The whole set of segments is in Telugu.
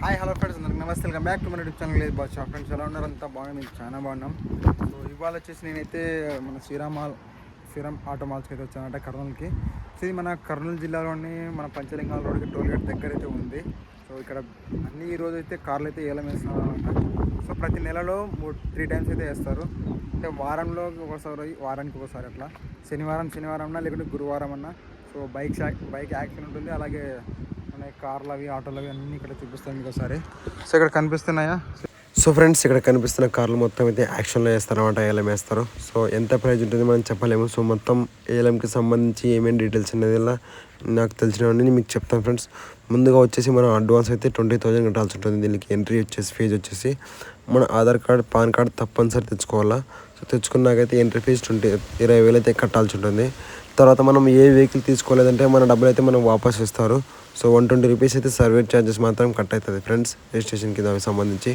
హాయ్ హలో ఫ్రెండ్స్ అందరికి నమస్తే. వెల్కమ్ బ్యాక్ టు మన యూట్యూబ్ ఛానల్ లేదు బాగా ఫ్రెండ్స్ ఎలా ఉన్నారు? అంతా బాగున్నాం మీకు చాలా బాగున్నాం. సో ఇవాళ వచ్చేసి నేనైతే మన శ్రీరామ్ మాల్ శ్రీరామ్ ఆటో మాల్స్కి అయితే వచ్చానంట కర్నూలుకి. సో ఇది మన కర్నూలు జిల్లాలోని మన పంచలింగాల రోడ్కి టోల్ గేట్ దగ్గర అయితే ఉంది. సో ఇక్కడ అన్ని ఈ అయితే కార్లు అయితే ఏలం వేస్తున్నారు సో ప్రతి నెలలో మూడు త్రీ టైమ్స్ అయితే వేస్తారు. అంటే వారంలో ఒకసారి వారానికి ఒకసారి అట్లా. శనివారం శనివారం అన్నా లేకుంటే గురువారం అన్నా. సో బైక్ బైక్ యాక్సిడెంట్ ఉంటుంది. అలాగే మన కార్లు అవి ఆటోలు అవి అన్నీ ఇక్కడ చూపిస్తాను మీకు ఒకసారి. సో ఇక్కడ కనిపిస్తున్నాయా? సో ఫ్రెండ్స్ ఇక్కడ కనిపిస్తున్న కార్లు మొత్తం అయితే యాక్షన్లో వేస్తారనమాట అనమాట వేస్తారు. సో ఎంత ప్రైజ్ ఉంటుంది మనం చెప్పలేము. సో మొత్తం ఏలంకి సంబంధించి ఏమేమి డీటెయిల్స్ అనేది ఇలా నాకు తెలిసినవన్నీ మీకు చెప్తాను ఫ్రెండ్స్. ముందుగా వచ్చేసి మనం అడ్వాన్స్ అయితే ట్వంటీ థౌజండ్ కట్టాల్సి ఉంటుంది. దీనికి ఎంట్రీ వచ్చేసి ఫీజు వచ్చేసి. మన ఆధార్ కార్డ్ పాన్ కార్డ్ తప్పనిసరి తెచ్చుకోవాలా. సో తెచ్చుకున్నాకైతే ఎంట్రీ ఫీజు ట్వంటీ ఇరవై వేలు అయితే కట్టాల్సి ఉంటుంది. తర్వాత మనం ఏ వెహికల్ తీసుకోలేదంటే మన డబ్బులు అయితే మనం వాపస్ ఇస్తారు. సో వన్ ట్వంటీ రూపీస్ అయితే సర్వీస్ ఛార్జెస్ మాత్రం కట్ అవుతుంది ఫ్రెండ్స్ రిజిస్ట్రేషన్కి దానికి సంబంధించి.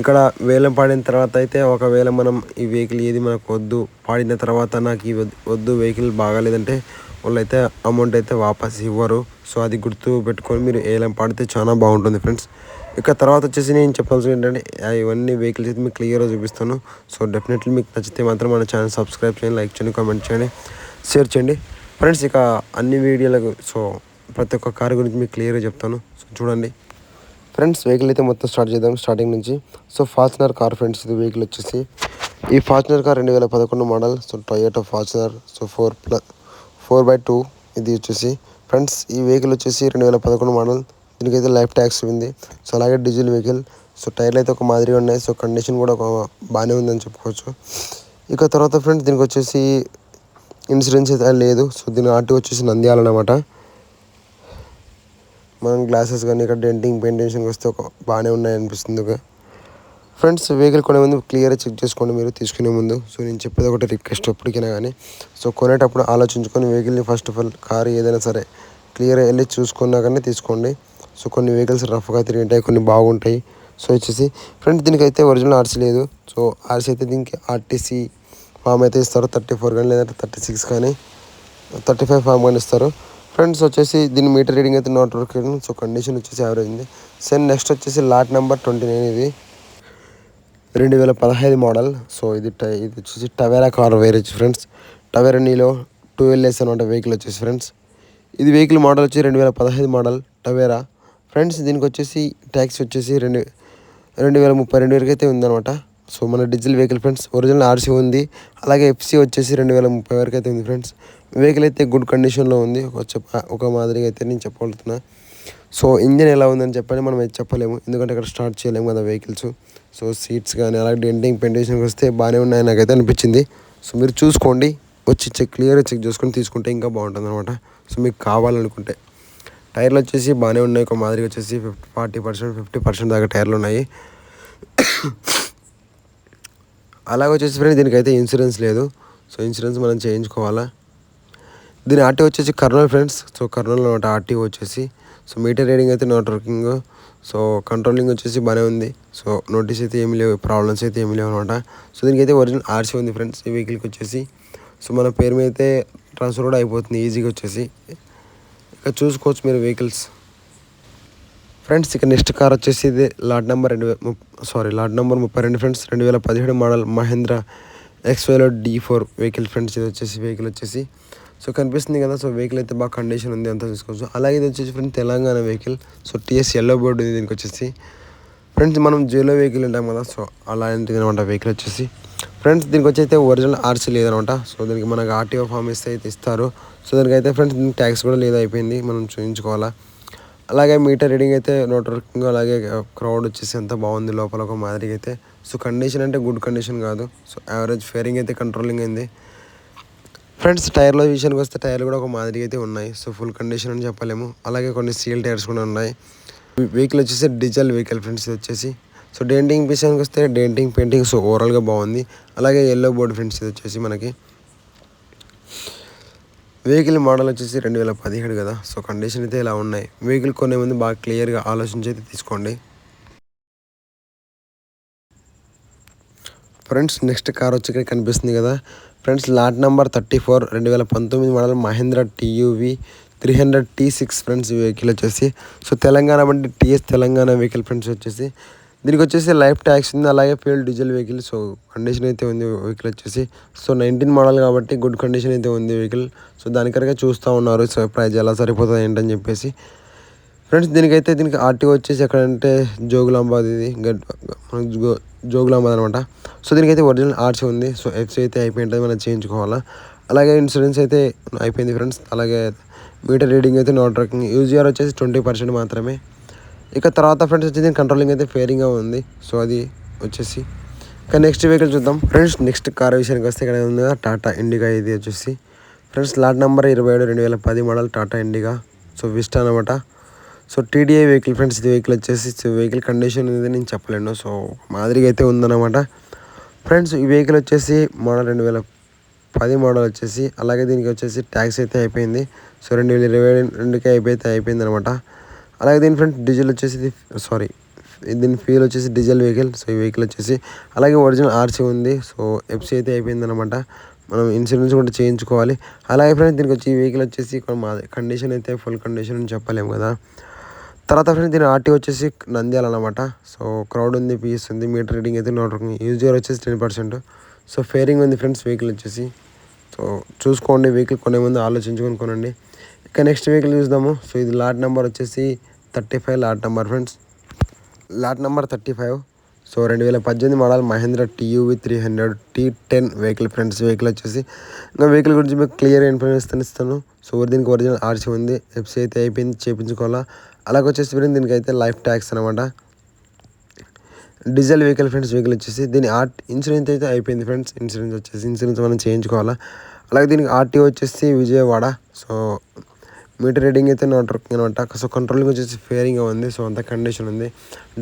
ఇక్కడ వేలం పాడిన తర్వాత అయితే ఒకవేళ మనం ఈ వెహికల్ ఏది మనకు వద్దు పాడిన తర్వాత నాకు ఈ వద్దు వెహికల్ బాగాలేదంటే వాళ్ళు అయితే అమౌంట్ అయితే వాపస్ ఇవ్వరు. సో అది గుర్తు పెట్టుకొని మీరు ఏలం పాడితే చాలా బాగుంటుంది ఫ్రెండ్స్. ఇక తర్వాత వచ్చేసి నేను చెప్పాల్సింది ఏంటంటే ఇవన్నీ వెహికల్స్ అయితే మీకు క్లియర్గా చూపిస్తాను. సో డెఫినెట్లీ మీకు నచ్చితే మాత్రం మన ఛానల్ సబ్స్క్రైబ్ చేయండి లైక్ చేయండి కామెంట్ చేయండి షేర్ చేయండి. ఫ్రెండ్స్ ఇక అన్ని వీడియోలకు సో ప్రతి ఒక్క కారు గురించి మీకు క్లియర్గా చెప్తాను. సో చూడండి. ఫ్రెండ్స్ వెహికల్ అయితే మొత్తం స్టార్ట్ చేద్దాం స్టార్టింగ్ నుంచి. సో ఫార్చునర్ కార్ ఫ్రెండ్స్ ఇది వెహికల్ వచ్చేసి. ఈ ఫార్చునర్ కార్ రెండు వేల పదకొండు model so Toyota Fortuner so four plus four by two ఇది వచ్చేసి. ఫ్రెండ్స్ ఈ వెహికల్ వచ్చేసి రెండు వేల పదకొండు మోడల్ దీనికైతే లైఫ్ ట్యాక్స్ ఉంది. సో అలాగే డీజిల్ వెహికల్ సో టైర్లు అయితే ఒక మాదిరిగా ఉన్నాయి. సో కండిషన్ కూడా ఒక బాగానే ఉందని చెప్పుకోవచ్చు. ఇక తర్వాత ఫ్రెండ్స్ దీనికి వచ్చేసి ఇన్సూరెన్స్ అయితే లేదు. సో దీని ఆర్టీ వచ్చేసి నంద్యాల అన్నమాట. మనం గ్లాసెస్ కానీ ఇక్కడ డెంటింగ్ పెయింటేషన్కి వస్తే ఒక బాగానే ఉన్నాయి అనిపిస్తుంది ఒక. ఫ్రెండ్స్ వెహికల్ కొనే ముందు క్లియర్గా చెక్ చేసుకోండి మీరు తీసుకునే ముందు. సో నేను చెప్పేది ఒకటి రిక్వెస్ట్ ఎప్పటికైనా కానీ. సో కొనేటప్పుడు ఆలోచించుకొని వెహికల్ని ఫస్ట్ ఆఫ్ ఆల్ కారు ఏదైనా సరే క్లియర్గా వెళ్ళి చూసుకున్నాకనే తీసుకోండి. సో కొన్ని వెహికల్స్ రఫ్గా తిరిగి ఉంటాయి కొన్ని బాగుంటాయి. సో వచ్చేసి ఫ్రెండ్స్ దీనికైతే ఒరిజినల్ ఆర్సీ లేదు. సో ఆర్సీ అయితే దీనికి ఆర్టీసీ ఫామ్ అయితే ఇస్తారు. థర్టీ ఫోర్ కానీ లేదంటే థర్టీ సిక్స్ కానీ థర్టీ ఫైవ్ ఫామ్ కానీ ఇస్తారు. ఫ్రెండ్స్ వచ్చేసి దీని మీటర్ రీడింగ్ అయితే నాట్ వర్కింగ్ సో కండిషన్ వచ్చేసి యావరేజ్ ఉంది సెన్ నెక్స్ట్ వచ్చేసి లాట్ నెంబర్ ట్వంటీ నైన్ ఇది. రెండు వేల పదహైదు మోడల్ సో ఇది ఇది వచ్చేసి Tavera car average friends Tavera నీలో టూ ఎల్ఎస్ అనమాట వెహికల్ వచ్చేసి ఫ్రెండ్స్ ఇది వెహికల్ మోడల్ వచ్చి రెండు వేల పదహైదు మోడల్ టవేరా ఫ్రెండ్స్ దీనికి వచ్చేసి ట్యాక్స్ వచ్చేసి రెండు రెండు వేల ముప్పై రెండు వరకు అయితే ఉందన్నమాట. సో మన diesel vehicle friends original RC ఉంది. అలాగే ఎఫ్సీ వచ్చేసి రెండు వేల ముప్పై వరకు అయితే ఉంది ఫ్రెండ్స్. వెహికల్ అయితే గుడ్ కండిషన్లో ఉంది. ఒక చెప్ప ఒక మాదిరిగా అయితే నేను చెప్పగలుగుతున్నా. సో ఇంజిన్ ఎలా ఉందని చెప్పని మనం అయితే చెప్పలేము. ఎందుకంటే అక్కడ స్టార్ట్ చేయలేము కదా వెహికల్స్ సో సీట్స్ కానీ అలాగే డెంటింగ్ పెయింటేషన్కి వస్తే బాగానే ఉన్నాయి నాకైతే అనిపించింది. సో మీరు చూసుకోండి. వచ్చి చెక్ క్లియర్గా చెక్ చేసుకొని తీసుకుంటే ఇంకా బాగుంటుంది అనమాట సో మీకు కావాలనుకుంటే. టైర్లు వచ్చేసి బాగానే ఉన్నాయి. ఒక మాదిరిగా వచ్చేసి fifty forty percent fifty percent దాకా టైర్లు ఉన్నాయి. అలాగే వచ్చేసి ఫ్రెండ్స్ దీనికైతే ఇన్సూరెన్స్ లేదు. సో ఇన్సూరెన్స్ మనం చేయించుకోవాలా? దీని ఆర్టీ వచ్చేసి కర్నూలు ఫ్రెండ్స్ సో కర్నూలు అనమాట ఆర్టీ వచ్చేసి. సో మీటర్ రీడింగ్ అయితే నాట్ వర్కింగ్ సో కంట్రోలింగ్ వచ్చేసి బాగానే ఉంది. సో నోటీస్ అయితే ఏమి లేవు ప్రాబ్లమ్స్ అయితే ఏమి లేవు అనమాట. సో దీనికి అయితే ఒరిజినల్ ఆర్సీ ఉంది ఫ్రెండ్స్ ఈ వెహికల్కి వచ్చేసి. సో మన పేరు మీద అయితే ట్రాన్స్ఫర్ కూడా అయిపోతుంది ఈజీగా వచ్చేసి. ఇక చూసుకోవచ్చు మీరు వెహికల్స్ ఫ్రెండ్స్ ఇక నెక్స్ట్ కార్ వచ్చేసి ఇది లాట్ నెంబర్ రెండు సారీ లాట్ నెంబర్ ముప్పై రెండు ఫ్రెండ్స్ రెండు వేల పదిహేడు model Mahindra Xylo D four vehicle friends ఇది వచ్చేసి వెహికల్ వచ్చేసి. సో కనిపిస్తుంది కదా సో వెహికల్ అయితే బాగా కండిషన్ ఉంది అంతా చూసుకోవచ్చు. అలాగే ఇది వచ్చేసి friends Telangana vehicle. So TS yellow board ఉంది దీనికి వచ్చేసి. ఫ్రెండ్స్ మనం జేలో వెహికల్ ఉంటాం కదా సో అలాంటిది అనమాట వెహికల్ వచ్చేసి. ఫ్రెండ్స్ దీనికి వచ్చి అయితే ఒరిజినల్ ఆర్సీ లేదనమాట సో దీనికి మనకు ఆర్టీఓ ఫామ్ ఇస్తే అయితే ఇస్తారు. సో దానికి అయితే ఫ్రెండ్స్ దీనికి ట్యాక్స్ కూడా లేదైపోయింది అయిపోయింది మనం చూపించుకోవాలా అలాగే మీటర్ రీడింగ్ అయితే నోట్ వర్కింగ్ అలాగే క్రౌడ్ వచ్చేసి ఎంత బాగుంది. లోపల ఒక మాదిరిగా అయితే. సో కండిషన్ అంటే గుడ్ కండిషన్ కాదు. సో యావరేజ్ ఫేరింగ్ అయితే కంట్రోలింగ్ అయింది. ఫ్రెండ్స్ టైర్ల విషయానికి వస్తే టైర్లు కూడా ఒక మాదిరిగా అయితే ఉన్నాయి. సో ఫుల్ కండిషన్ అని చెప్పలేము. అలాగే కొన్ని సీల్ టైర్స్ కూడా ఉన్నాయి. వెహికల్ వచ్చేసి డీజిల్ వెహికల్ ఫ్రెండ్స్ ఇది వచ్చేసి. సో డెంటింగ్ విషయానికి వస్తే డెంటింగ్ పెయింటింగ్ సో ఓవరాల్గా బాగుంది. అలాగే ఎల్లో బోర్డ్ ఫ్రెండ్స్ ఇది వచ్చేసి మనకి. వెహికల్ మోడల్ వచ్చేసి రెండు వేల పదిహేడు కదా. సో కండిషన్ అయితే ఇలా ఉన్నాయి. వెహికల్ కొనే ముందు బాగా క్లియర్గా ఆలోచించి అయితే తీసుకోండి. ఫ్రెండ్స్ నెక్స్ట్ కార్ వచ్చి ఇక్కడ కనిపిస్తుంది కదా. Friends lot number thirty four రెండు వేల పంతొమ్మిది model Mahindra TUV three hundred T six friends vehicle వచ్చేసి. సో తెలంగాణ అంటే టీఎస్ తెలంగాణ వెహికల్ ఫ్రెండ్స్ వచ్చేసి దీనికి వచ్చేసి లైఫ్ ట్యాక్స్ ఉంది అలాగే fuel diesel vehicle. So condition అయితే ఉంది వెహికల్ వచ్చేసి. సో నైన్టీన్ మోడల్ కాబట్టి గుడ్ కండిషన్ అయితే ఉంది వెహికల్ సో దానికరగా చూస్తూ ఉన్నారు సో ప్రైజ్ ఎలా సరిపోతుంది ఏంటని చెప్పేసి. ఫ్రెండ్స్ దీనికైతే దీనికి ఆర్టీఓ వచ్చేసి ఎక్కడంటే జోగులాంబాద్ ఇది. గడ్ జోగులాంబాద్ అనమాట సో దీనికైతే ఒరిజినల్ ఆర్సీ ఉంది. సో ఎఫ్సీ అయితే అయిపోయింటుంది మనం చేయించుకోవాలా. అలాగే ఇన్సూరెన్స్ అయితే అయిపోయింది ఫ్రెండ్స్ అలాగే మీటర్ రీడింగ్ అయితే నాట్ వర్కింగ్ యూజీఆర్ వచ్చేసి ట్వంటీ పర్సెంట్ మాత్రమే. ఇక తర్వాత ఫ్రెండ్స్ వచ్చేసి కంట్రోలింగ్ అయితే ఫేరింగ్గా ఉంది. సో అది వచ్చేసి. ఇక నెక్స్ట్ వెహికల్ చూద్దాం. ఫ్రెండ్స్ నెక్స్ట్ కార్ విషయానికి వస్తే ఇక్కడ ఉంది టాటా ఇండిగా ఇది వచ్చేసి. ఫ్రెండ్స్ లాట్ నెంబర్ ఇరవై ఏడు రెండు వేల పది model Tata Indica so Vista అనమాట సో టీడీఐ వెహికల్ ఫ్రెండ్స్ ఇది వెహికల్ వచ్చేసి వెహికల్ కండిషన్ అనేది నేను చెప్పలేను. సో మాదిరిగా అయితే ఉందన్నమాట. ఫ్రెండ్స్ ఈ వెహికల్ వచ్చేసి మోడల్ రెండు వేల పది మోడల్ వచ్చేసి. అలాగే దీనికి వచ్చేసి ట్యాక్స్ అయితే అయిపోయింది. సో రెండు వేల ఇరవై రెండుకే అయిపోతే అయిపోయింది అనమాట అలాగే దీని ఫ్రంట్ డీజిల్ వచ్చేసి సారీ దీని ఫ్యూల్ వచ్చేసి డీజిల్ వెహికల్ సో ఈ వెహికల్ వచ్చేసి అలాగే ఒరిజినల్ ఆర్సీ ఉంది. సో ఎఫ్సీ అయితే అయిపోయిందనమాట మనం ఇన్సూరెన్స్ కూడా చేయించుకోవాలి. అలాగే ఫ్రెండ్స్ దీనికి వచ్చి ఈ వెహికల్ వచ్చేసి మా కండిషన్ అయితే ఫుల్ కండిషన్ అని చెప్పలేము కదా. తర్వాత ఫ్రెండ్స్ దీని ఆర్టీ వచ్చేసి నంద్యాల అనమాట సో క్రౌడ్ ఉంది పీస్ ఉంది మీటర్ రీడింగ్ అయితే నోట్ యూజర్ వచ్చేసి టెన్ పర్సెంట్ సో ఫేరింగ్ ఉంది ఫ్రెండ్స్ వెహికల్ వచ్చేసి. సో చూసుకోండి వెహికల్ కొనే ముందు ఆలోచించుకొని కొనండి. ఇక నెక్స్ట్ వెహికల్ చూద్దాము. సో ఇది లాట్ నెంబర్ వచ్చేసి thirty five lot number friends. Lot number thirty five. So రెండు వేల పద్దెనిమిది model Mahindra TUV three hundred T ten vehicle friends. Vehicle వచ్చేసి ఇంకా వెహికల్ గురించి మీకు క్లియర్ ఇన్ఫర్మేషన్ ఇస్తాను. సో దీనికి ఒరిజినల్ ఆర్సీ ఉంది. ఎఫ్సీ అయితే అయిపోయింది చేయించుకోవాలా అలాగే వచ్చేసి ఫ్రెండ్స్ దీనికి అయితే లైఫ్ ట్యాక్స్ అనమాట డీజిల్ వెహికల్ ఫ్రెండ్స్ వెహికల్ వచ్చేసి దీని ఆర్ట్ ఇన్సూరెన్స్ అయితే అయిపోయింది ఫ్రెండ్స్. ఇన్సూరెన్స్ వచ్చేసి ఇన్సూరెన్స్ మనం చేయించుకోవాలా. అలాగే దీనికి ఆర్టీ వచ్చేసి విజయవాడ. సో మీటర్ రీడింగ్ అయితే నాట్ వర్కింగ్ అనమాట సో కంట్రోలింగ్ వచ్చేసి ఫేరింగ్గా ఉంది. సో అంత కండిషన్ ఉంది.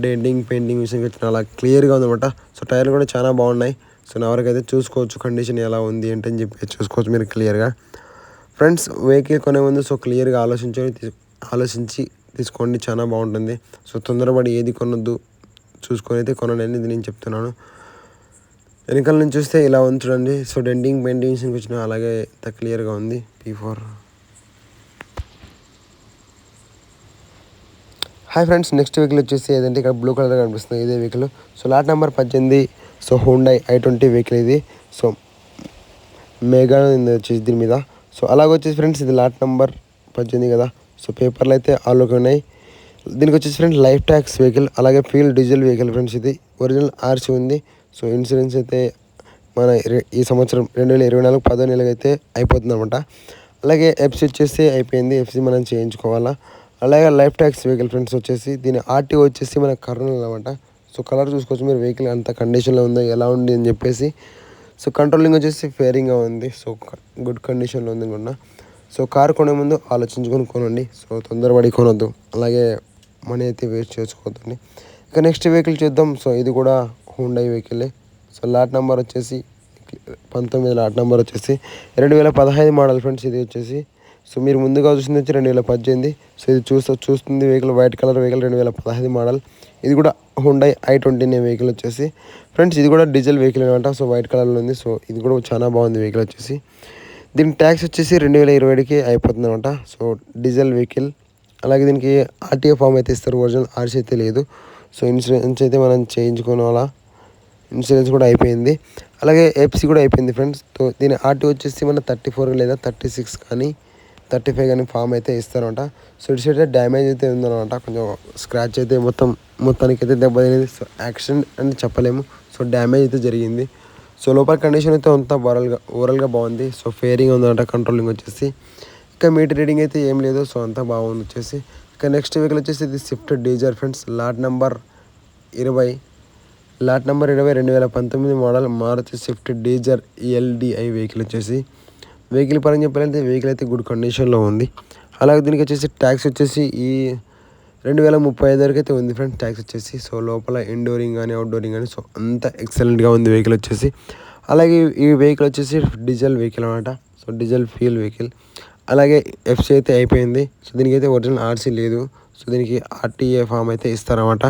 డెంటింగ్ పెయింటింగ్ విషయంకి వచ్చి అలా క్లియర్గా ఉందన్నమాట సో టైర్లు కూడా చాలా బాగున్నాయి. సో నా వరకు అయితే చూసుకోవచ్చు కండిషన్ ఎలా ఉంది ఏంటని చెప్పి చూసుకోవచ్చు మీరు క్లియర్గా ఫ్రెండ్స్ వెహికల్ కొనే ముందు సో క్లియర్గా ఆలోచించుకొని ఆలోచించి తీసుకోండి. చాలా బాగుంటుంది. సో తొందరపడి ఏది కొనొద్దు చూసుకొని అయితే కొనండి నేను చెప్తున్నాను. వెనకాల నుంచి చూస్తే ఇలా ఉంది చూడండి. సో డెంటింగ్ పెయింటింగ్స్ వచ్చిన అలాగే ఇంత క్లియర్గా ఉంది. P four hi friends next vehicle వచ్చేసి ఏదంటే ఇక్కడ బ్లూ కలర్ కనిపిస్తుంది. ఇదే వెహికల్ సో లాట్ నెంబర్ పద్దెనిమిది. So Hyundai i twenty vehicle ఇది. సో మేఘా వచ్చేసి దీని మీద. సో అలాగొచ్చేసి ఫ్రెండ్స్ ఇది లాట్ నెంబర్ పద్దెనిమిది కదా. సో పేపర్లు అయితే ఆలోకి ఉన్నాయి. దీనికి వచ్చేసి ఫ్రెండ్స్ లైఫ్ ట్యాక్స్ వెహికల్ అలాగే ఫ్యూల్ డీజిల్ వెహికల్ ఫ్రెండ్స్ ఇది. ఒరిజినల్ ఆర్సీ ఉంది. సో ఇన్సూరెన్స్ అయితే మన ఈ సంవత్సరం రెండు వేల ఇరవై నాలుగు పదో నెలకి అయితే అయిపోతుంది అనమాట అలాగే ఎఫ్సీ వచ్చేసి అయిపోయింది. ఎఫ్సీ మనం చేయించుకోవాలా. అలాగే లైఫ్ ట్యాక్స్ వెహికల్ ఫ్రెండ్స్ వచ్చేసి దీని ఆర్టీఓ వచ్చేసి మన కర్నూలు అనమాట సో కలర్ చూసుకోవచ్చు మీరు వెహికల్ అంత కండిషన్లో ఉందో ఎలా ఉంది అని చెప్పేసి. సో కంట్రోలింగ్ వచ్చేసి ఫేరింగ్గా ఉంది సో గుడ్ కండిషన్లో ఉంది కూడా సో కార్ కొనే ముందు ఆలోచించుకొని కొనండి సో తొందరపడి కొనొద్దు. అలాగే మనీ అయితే వేస్ట్ చేసుకోవద్దండి. ఇక నెక్స్ట్ వెహికల్ చూద్దాం సో ఇది కూడా హుండై వెహికలే సో లాట్ నెంబర్ వచ్చేసి పంతొమ్మిది లాట్ నెంబర్ వచ్చేసి రెండు వేల పదహైదు మోడల్ ఫ్రెండ్స్ ఇది వచ్చేసి సో మీరు ముందుగా చూసింది వచ్చి రెండు వేల పద్దెనిమిది. సో ఇది చూస్తూ చూస్తుంది వెహికల్ వైట్ కలర్ వెహికల్ రెండు వేల పదహైదు మోడల్. ఇది కూడా హుండై ఐ ట్వంటీ అనే వెహికల్ వచ్చేసి. ఫ్రెండ్స్ ఇది కూడా డీజిల్ వెహికల్ అనమాట సో వైట్ కలర్లో ఉంది. సో ఇది కూడా చాలా బాగుంది వెహికల్ వచ్చేసి. దీని ట్యాక్స్ వచ్చేసి రెండు వేల ఇరవై ఏడుకి అయిపోతుంది అనమాట సో డీజిల్ వెహికల్. అలాగే దీనికి ఆర్టీఏ ఫామ్ అయితే ఇస్తారు. ఒరిజినల్ ఆర్సీ అయితే లేదు. సో ఇన్సూరెన్స్ అయితే మనం చేయించుకోవాలా? ఇన్సూరెన్స్ కూడా అయిపోయింది. అలాగే ఎఫ్సీ కూడా అయిపోయింది ఫ్రెండ్స్. సో దీని ఆర్టీ వచ్చేసి మన థర్టీ ఫోర్ లేదా థర్టీ సిక్స్ కానీ థర్టీ ఫైవ్ కానీ ఫామ్ అయితే ఇస్తారంట. సో ఇటు సైడ్ డ్యామేజ్ అయితే ఉందనమాట కొంచెం స్క్రాచ్ అయితే మొత్తం మొత్తానికి అయితే దెబ్బ తినేది. సో యాక్సిడెంట్ అని చెప్పలేము. సో డ్యామేజ్ అయితే జరిగింది. సో లోపల కండిషన్ అయితే అంతా ఓవరాల్గా ఓవరాల్గా బాగుంది. సో ఫేరింగ్ ఉందన్నమాట కంట్రోలింగ్ వచ్చేసి. ఇంకా మీటర్ రీడింగ్ అయితే ఏం లేదు. సో అంతా బాగుంది వచ్చేసి. ఇంకా నెక్స్ట్ వెహికల్ వచ్చేసి ఇది Swift Dzire friends. Lot number ఇరవై. లాట్ నెంబర్ ఇరవై రెండు వేల పంతొమ్మిది model Maruti Swift Dzire LDI vehicle వచ్చేసి. వెహికల్ పరంగా చెప్పాలంటే వెహికల్ అయితే గుడ్ కండిషన్లో ఉంది. అలాగే దీనికి వచ్చేసి ట్యాక్స్ వచ్చేసి ఈ రెండు వేల ముప్పై ఐదు వరకు అయితే ఉంది ఫ్రెండ్స్ ట్యాక్స్ వచ్చేసి. సో లోపల ఇండోరింగ్ కానీ అవుట్డోరింగ్ కానీ సో అంత ఎక్సలెంట్గా ఉంది వెహికల్ వచ్చేసి. అలాగే ఈ వెహికల్ వచ్చేసి డీజిల్ వెహికల్ అనమాట సో డీజిల్ ఫ్యూల్ వెహికల్. అలాగే ఎఫ్సీ అయితే అయిపోయింది. సో దీనికి అయితే ఒరిజినల్ ఆర్సీ లేదు. సో దీనికి ఆర్టీఏ ఫామ్ అయితే ఇస్తారన్నమాట.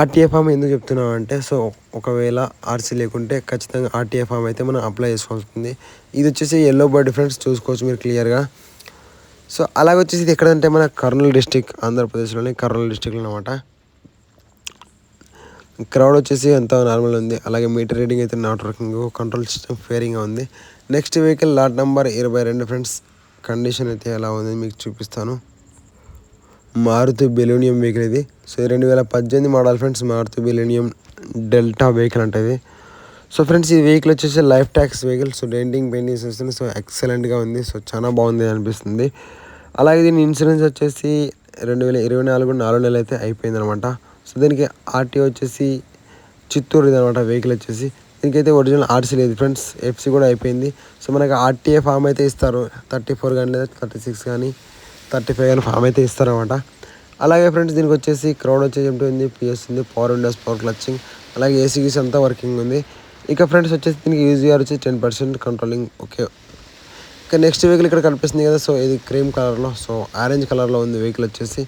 ఆర్టీఏ ఫామ్ ఎందుకు చెప్తున్నాం అంటే సో ఒకవేళ ఆర్సీ లేకుంటే ఖచ్చితంగా ఆర్టీఏ ఫామ్ అయితే మనం అప్లై చేసుకోవాల్సి ఇది వచ్చేసి ఎల్లో బర్డ్ ఫ్రెండ్స్ చూసుకోవచ్చు మీరు క్లియర్గా సో అలాగే వచ్చేసి ఇది ఎక్కడంటే మన కర్నూలు డిస్టిక్ ఆంధ్రప్రదేశ్లోని కర్నూలు డిస్టిక్లో అనమాట క్రౌడ్ వచ్చేసి ఎంత నార్మల్ ఉంది. అలాగే మీటర్ రీడింగ్ అయితే నాట్ వర్కింగ్ కంట్రోల్ సిస్టమ్ ఫేరింగ్గా ఉంది. నెక్స్ట్ వెహికల్ లాట్ నెంబర్ ఇరవై రెండు ఫ్రెండ్స్ కండిషన్ అయితే ఎలా ఉంది మీకు చూపిస్తాను. మారుతి బెలూనియం వెహికల్ ఇది. సో రెండు వేల పద్దెనిమిది మోడల్ ఫ్రెండ్స్ మారుతి బెలూనియం డెల్టా వెహికల్ అంటే సో ఫ్రెండ్స్ ఈ వెహికల్ వచ్చేసి life tax vehicle so denting paintings వస్తుంది సో ఎక్సలెంట్గా ఉంది. సో చాలా బాగుంది అనిపిస్తుంది. అలాగే దీని ఇన్సూరెన్స్ వచ్చేసి రెండు వేల ఇరవై నాలుగు నాలుగు నెలలు అయితే అయిపోయింది అనమాట సో దీనికి ఆర్టీఓ వచ్చేసి చిత్తూరు అనమాట వెహికల్ వచ్చేసి. దీనికైతే ఒరిజినల్ ఆర్సీ లేదు ఫ్రెండ్స్ ఎఫ్సీ కూడా అయిపోయింది. సో మనకి ఆర్టీఏ ఫామ్ అయితే ఇస్తారు. థర్టీ ఫోర్ కానీ లేదా థర్టీ సిక్స్ కానీ థర్టీ ఫైవ్ కానీ ఫామ్ అయితే ఇస్తారన్నమాట అలాగే ఫ్రెండ్స్ దీనికి వచ్చేసి క్రౌడ్ వచ్చేసి ఉంటుంది పిఎస్ ఉంది పవర్ విండోస్ పవర్ క్లచింగ్ అలాగే ఏసీ గీసీ అంతా వర్కింగ్ ఉంది. ఇక ఫ్రెండ్స్ వచ్చేసి దీనికి యూజీఆర్ వచ్చి టెన్ పర్సెంట్ కంట్రోలింగ్ ఓకే ఇక నెక్స్ట్ వెహికల్ ఇక్కడ కనిపిస్తుంది కదా సో ఇది క్రీమ్ కలర్లో సో ఆరెంజ్ కలర్లో ఉంది వెహికల్ వచ్చేసి.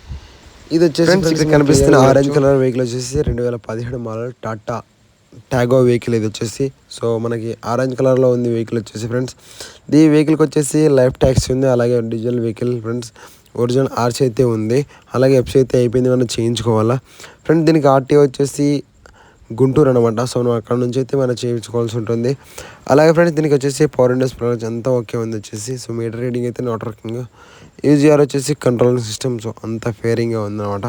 ఇది వచ్చేసి కనిపిస్తున్న ఆరెంజ్. కలర్ వెహికల్ వచ్చేసి రెండు వేల పదిహేడు మోడల్ టాటా టాగో వెహికల్ ఇది వచ్చేసి. సో మనకి ఆరెంజ్ కలర్లో ఉంది వెహికల్ వచ్చేసి ఫ్రెండ్స్ ఈ వెహికల్కి వచ్చేసి లైఫ్ ట్యాక్సీ ఉంది అలాగే డీజిల్ వెహికల్ ఫ్రెండ్స్ ఒరిజినల్ ఆర్చ్ అయితే ఉంది. అలాగే ఎఫ్సీ అయితే అయిపోయింది. మనం చేయించుకోవాలా? ఫ్రెండ్స్ దీనికి ఆర్టీ వచ్చేసి గుంటూరు అనమాట సో మనం అక్కడ నుంచి అయితే మనం చేయించుకోవాల్సి ఉంటుంది. అలాగే ఫ్రెండ్స్ దీనికి వచ్చేసి పవర్ ఇండస్ ప్రొడక్ట్స్ అంతా ఓకే ఉంది వచ్చేసి. సో మీటర్ రీడింగ్ అయితే నాట్ వర్కింగ్ యూజీఆర్ వచ్చేసి కంట్రోలింగ్ సిస్టమ్ సో అంతా ఫేరింగ్గా ఉందన్నమాట.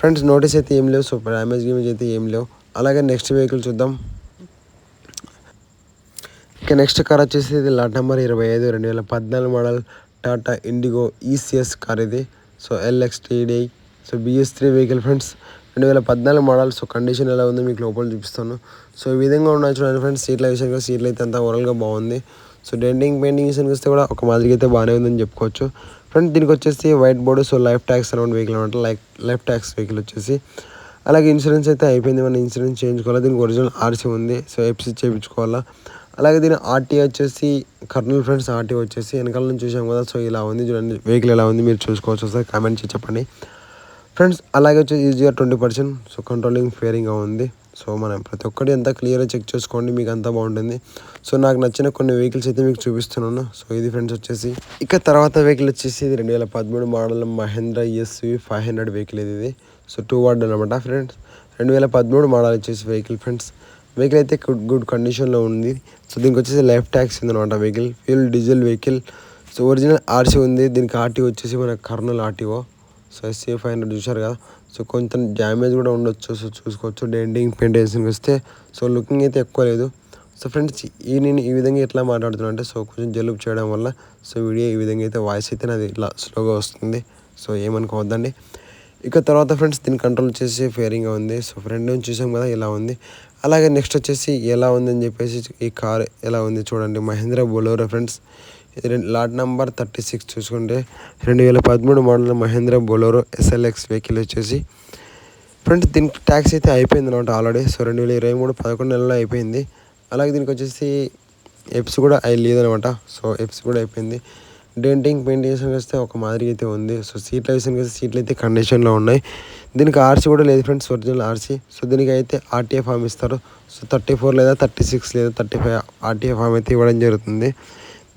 ఫ్రెండ్స్ నోటీస్ అయితే ఏం లేవు. సో డ్యామేజ్ గేమేజ్ అయితే ఏం లేవు. అలాగే నెక్స్ట్ వెహికల్ చూద్దాం. ఇక నెక్స్ట్ కార్ వచ్చేసి ఇది లాట్ నెంబర్ ఇరవై ఐదు రెండు వేల పద్నాలుగు model Tata Indigo ECS car ఇది so LX TD so BS three vehicle friends రెండు వేల పద్నాలుగు మోడల్ సో కండిషన్ ఎలా ఉందో మీకు లోపల చూపిస్తాను. సో ఈ విధంగా ఉన్నాయి చూడండి ఫ్రెండ్స్ సీట్ల విషయంగా సీట్లు అయితే అంతా ఓవరాల్గా బాగుంది. సో డెంటింగ్ పెయింటింగ్ విషయానికి వస్తే కూడా ఒక మాదిరిగా అయితే బాగానే ఉందని చెప్పుకోవచ్చు. ఫ్రెండ్ దీనికి వచ్చేసి white board so life tax around vehicle అనమాట లైఫ్ లైఫ్ ట్యాక్స్ వెహికల్ వచ్చేసి. అలాగే ఇన్సూరెన్స్ అయితే అయిపోయింది. మన ఇన్సూరెన్స్ చేయించుకోవాలి? దీనికి ఒరిజినల్ ఆర్సీ ఉంది. సో ఎఫ్సీ చేయించుకోవాలా? అలాగే దీని ఆర్టీ వచ్చేసి కర్నూలు ఫ్రెండ్స్ ఆర్టీ వచ్చేసి వెనకాల నుంచి చూసాం కదా సో ఇలా ఉంది చూడండి. వెహికల్ ఎలా ఉంది మీరు చూసుకోవచ్చు సార్ కామెంట్ చేసి చెప్పండి. ఫ్రెండ్స్ అలాగే వచ్చి ఈజీగా ట్వంటీ పర్సెంట్ సో కంట్రోలింగ్ ఫేరింగ్గా ఉంది. సో మనం ప్రతి ఒక్కటి అంతా క్లియర్గా చెక్ చేసుకోండి మీకు అంతా బాగుంటుంది. సో నాకు నచ్చిన కొన్ని వెహికల్స్ అయితే మీకు చూపిస్తున్నాను. సో ఇది ఫ్రెండ్స్ వచ్చేసి ఇక తర్వాత వెహికల్ వచ్చేసి ఇది రెండు వేల పదమూడు model Mahindra SV five hundred vehicle ఇది ఇది. సో టూ వార్డ్ అనమాట ఫ్రెండ్స్ రెండు వేల పదమూడు మోడల్ వచ్చేసి వెహికల్ ఫ్రెండ్స్ వెహికల్ అయితే గుడ్ గుడ్ కండిషన్లో ఉంది. సో దీనికి వచ్చేసి లైఫ్ ట్యాక్స్ ఉంది అనమాట vehicle fuel diesel vehicle so original RC ఉంది. దీనికి ఆర్టీ వచ్చేసి మన Kurnool RTO so SC five hundred చూశారు కదా. సో కొంచెం డ్యామేజ్ కూడా ఉండొచ్చు. సో చూసుకోవచ్చు. డెంటింగ్ పెయింటేషన్కి వస్తే. సో లుకింగ్ అయితే ఎక్కువ లేదు. సో ఫ్రెండ్స్ ఈ నేను ఈ విధంగా ఎట్లా మాట్లాడుతున్నా అంటే సో కొంచెం జలుబు చేయడం వల్ల సో వీడియో ఈ విధంగా అయితే వాయిస్ అయితే నాది ఇట్లా స్లోగా వస్తుంది. సో ఏమనుకోవద్దండి. ఇక తర్వాత ఫ్రెండ్స్ దీని కంట్రోల్ చేసి ఫేరింగ్గా ఉంది. సో ఫ్రెండ్ నుంచి చూసాం కదా ఇలా ఉంది. అలాగే నెక్స్ట్ వచ్చేసి ఎలా ఉందని చెప్పేసి ఈ కార్ ఎలా ఉంది చూడండి. మహేంద్ర బొలోరో ఫ్రెండ్స్ ఇది లాట్ నెంబర్ థర్టీ సిక్స్ చూసుకుంటే రెండు వేల పదమూడు model Mahindra Bolero SLX vehicle వచ్చేసి. ఫ్రెండ్స్ దీనికి ట్యాక్స్ అయితే అయిపోయింది అనమాట ఆల్రెడీ సో రెండు వేల ఇరవై మూడు పదకొండు నెలల్లో అయిపోయింది. అలాగే దీనికి వచ్చేసి ఎప్స్ కూడా అయి లేదనమాట. సో ఎప్స్ కూడా అయిపోయింది. డెంటింగ్ పెయింటింగ్ విషయానికి వస్తే ఒక మాదిరి అయితే ఉంది. సో సీట్ల విషయానికి వస్తే సీట్లు అయితే కండిషన్లో ఉన్నాయి. దీనికి ఆర్సీ కూడా లేదు ఫ్రెండ్స్ ఒరిజినల్ ఆర్సీ. సో దీనికి అయితే ఆర్టీఏ ఫామ్ ఇస్తారు. సో థర్టీ ఫోర్ లేదా థర్టీ సిక్స్ లేదా థర్టీ ఫైవ్ ఆర్టీఏ ఫామ్ అయితే ఇవ్వడం జరుగుతుంది.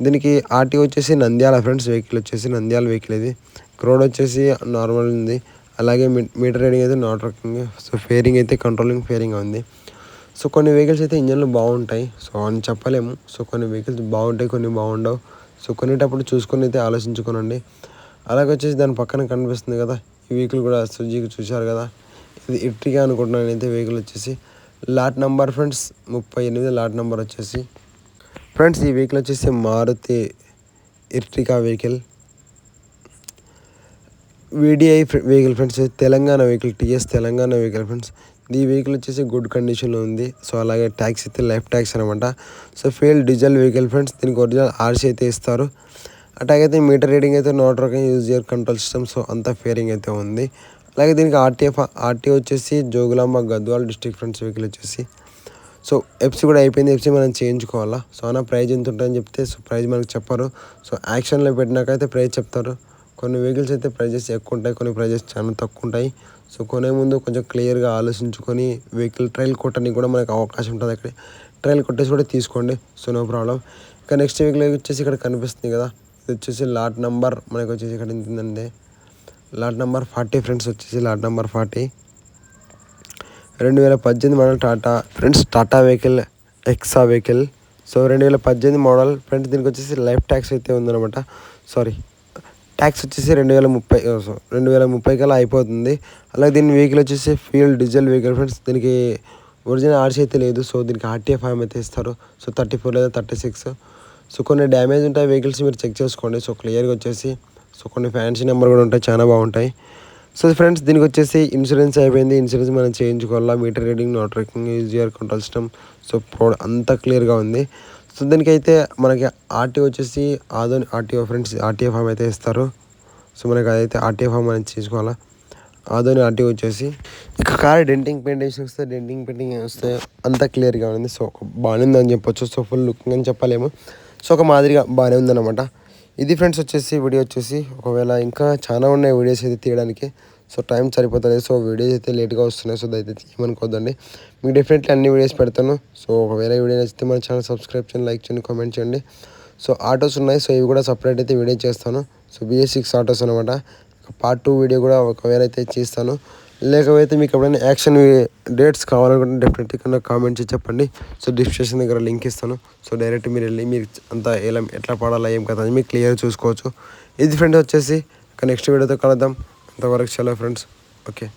దీనికి ఆర్టీ వచ్చేసి నంద్యాల ఫ్రెండ్స్ వెహికల్ వచ్చేసి నంద్యాల వెహికల్ ఇది. క్రౌడ్ వచ్చేసి నార్మల్ ఉంది. అలాగే మీటర్ రీడింగ్ అయితే నాట్ వర్కింగ్. సో ఫేరింగ్ అయితే కంట్రోలింగ్ ఫేరింగ్ ఉంది. సో కొన్ని వెహికల్స్ అయితే ఇంజన్లు బాగుంటాయి. సో అని చెప్పలేము. సో కొన్ని వెహికల్స్ బాగుంటాయి కొన్ని బాగుండవు. సో కొనేటప్పుడు చూసుకొని అయితే ఆలోచించుకోనండి. అలాగే వచ్చేసి దాని పక్కన కనిపిస్తుంది కదా ఈ వెహికల్ కూడా సుజీకి చూశారు కదా ఇది ఇట్రిగా అనుకుంటున్నాను అయితే వెహికల్ వచ్చేసి. లాట్ నెంబర్ ఫ్రెండ్స్ ముప్పై ఎనిమిది లాట్ నెంబర్ వచ్చేసి. ఫ్రెండ్స్ ఈ వెహికల్ వచ్చేసి Maruti Ertiga vehicle. VDI vehicle friends Telangana vehicle TS Telangana vehicle friends. ఈ వెహికల్ వచ్చేసి గుడ్ కండిషన్లో ఉంది. సో అలాగే ట్యాక్స్ అయితే లైఫ్ ట్యాక్స్ అనమాట so fuel diesel vehicle friends దీనికి ఒరిజినల్ ఆర్సీ అయితే ఇస్తారు. అట్లాగైతే మీటర్ రీడింగ్ అయితే నోట్ రకం యూజ్ చేయర్ కంట్రోల్ సిస్టమ్ సో అంత ఫేరింగ్ అయితే ఉంది. అలాగే దీనికి ఆర్టీఎఫ్ ఆర్టీ వచ్చేసి Jogulamba Gadwal district friends vehicle వచ్చేసి. సో ఎఫ్సీ కూడా అయిపోయింది. ఎఫ్సీ మనం చేయించుకోవాలా? సో అన్న ప్రైజ్ ఎంత ఉంటుందని చెప్తే సో ప్రైజ్ మనకు చెప్పరు. సో యాక్షన్లో పెట్టినాకైతే ప్రైజ్ చెప్తారు. కొన్ని వెహికల్స్ అయితే ప్రైజెస్ ఎక్కువ ఉంటాయి కొన్ని ప్రైజెస్ చాలా తక్కువ ఉంటాయి. సో కొనే ముందు కొంచెం క్లియర్గా ఆలోచించుకొని వెహికల్ ట్రయల్ కొట్టడానికి కూడా మనకు అవకాశం ఉంటుంది అక్కడ. ట్రయల్ కొట్టేసి కూడా తీసుకోండి. So no problem. ఇంకా నెక్స్ట్ వెహికల్ వచ్చేసి ఇక్కడ కనిపిస్తుంది కదా. ఇది వచ్చేసి లాట్ నెంబర్ మనకు వచ్చేసి ఇక్కడ ఏంటంటే లాట్ నెంబర్ ఫార్టీ ఫ్రెండ్స్ వచ్చేసి లాట్ నెంబర్ ఫార్టీ. రెండు వేల పద్దెనిమిది model Tata friends Tata vehicle Hexa vehicle. So రెండు వేల పద్దెనిమిది మోడల్ ఫ్రెండ్స్ దీనికి వచ్చేసి లైఫ్ ట్యాక్స్ అయితే ఉందన్నమాట. సారీ. ట్యాక్స్ వచ్చేసి రెండు వేల ముప్పై సో రెండు వేల ముప్పై కల్లా అయిపోతుంది. అలాగే దీని వెహికల్ వచ్చేసి ఫ్యూల్ డీజిల్ వెహికల్ ఫ్రెండ్స్ దీనికి ఒరిజినల్ ఆర్సీ అయితే లేదు. సో దీనికి ఆర్టీఎఫ్ ఫైవ్ అయితే ఇస్తారు. సో థర్టీ ఫోర్ లేదా థర్టీ సిక్స్. సో కొన్ని డ్యామేజ్ ఉంటాయి. వెహికల్స్ మీరు చెక్ చేసుకోండి. సో క్లియర్గా వచ్చేసి సో కొన్ని ఫ్యాన్సీ నెంబర్ కూడా ఉంటాయి. చాలా బాగుంటాయి. సో ఫ్రెండ్స్ దీనికి వచ్చేసి ఇన్సూరెన్స్ అయిపోయింది. ఇన్సూరెన్స్ మనం చేయించుకోవాలా? Meter reading not reading EGR control system so pro అంతా క్లియర్గా ఉంది. సో దీనికైతే మనకి ఆర్టీఓ వచ్చేసి Adoni RTO friends RTO form అయితే ఇస్తారు. సో మనకి అదైతే ఆర్టీఓ ఫామ్ అనేది తీసుకోవాలా ఆదోని ఆర్టీఓ వచ్చేసి ఇక కార్ డెంటింగ్ వేసి వస్తే డెంటింగ్ పెయింటింగ్ వస్తే అంతా క్లియర్గా ఉంది. సో బాగానే ఉందని చెప్పొచ్చు. సో ఫుల్ లుకింగ్ అని చెప్పలేము. సో ఒక మాదిరిగా బాగానే ఉందన్నమాట. ఇది ఫ్రెండ్స్ వచ్చేసి వీడియో వచ్చేసి ఒకవేళ ఇంకా చాలా ఉన్నాయి వీడియోస్ అయితే తీయడానికి. సో టైం సరిపోతుంది సో వీడియోస్ అయితే లేట్గా వస్తున్నాయి. సో దయచేసి ఏమనుకోవద్దండి. మీకు డెఫినెట్లీ అన్ని వీడియోస్ పెడతాను. సో ఒకవేళ వీడియో నచ్చితే మన ఛానల్ సబ్స్క్రైబ్ చేయండి లైక్ చేయండి కామెంట్ చేయండి. సో ఆటోస్ ఉన్నాయి. సో ఇవి కూడా సపరేట్ అయితే వీడియో చేస్తాను. సో బిఎస్ సిక్స్ ఆటోస్ అనమాట పార్ట్ టూ వీడియో కూడా ఒకవేళ అయితే చేస్తాను. లేకపోతే మీకు ఎప్పుడైనా యాక్షన్ డేట్స్ కావాలనుకుంటే డెఫినెట్లీ కన్నా కామెంట్స్ చెప్పండి. సో డిస్క్రిప్షన్ దగ్గర లింక్ ఇస్తాను. సో డైరెక్ట్ మీరు వెళ్ళి మీరు అంతా ఎలా ఎట్లా పాడాలా ఏం కదా అని మీకు క్లియర్ చూసుకోవచ్చు. ఇది ఫ్రెండ్స్ వచ్చేసి నెక్స్ట్ వీడియోతో కలుద్దాం. అంతవరకు చాలా ఫ్రెండ్స్. ఓకే.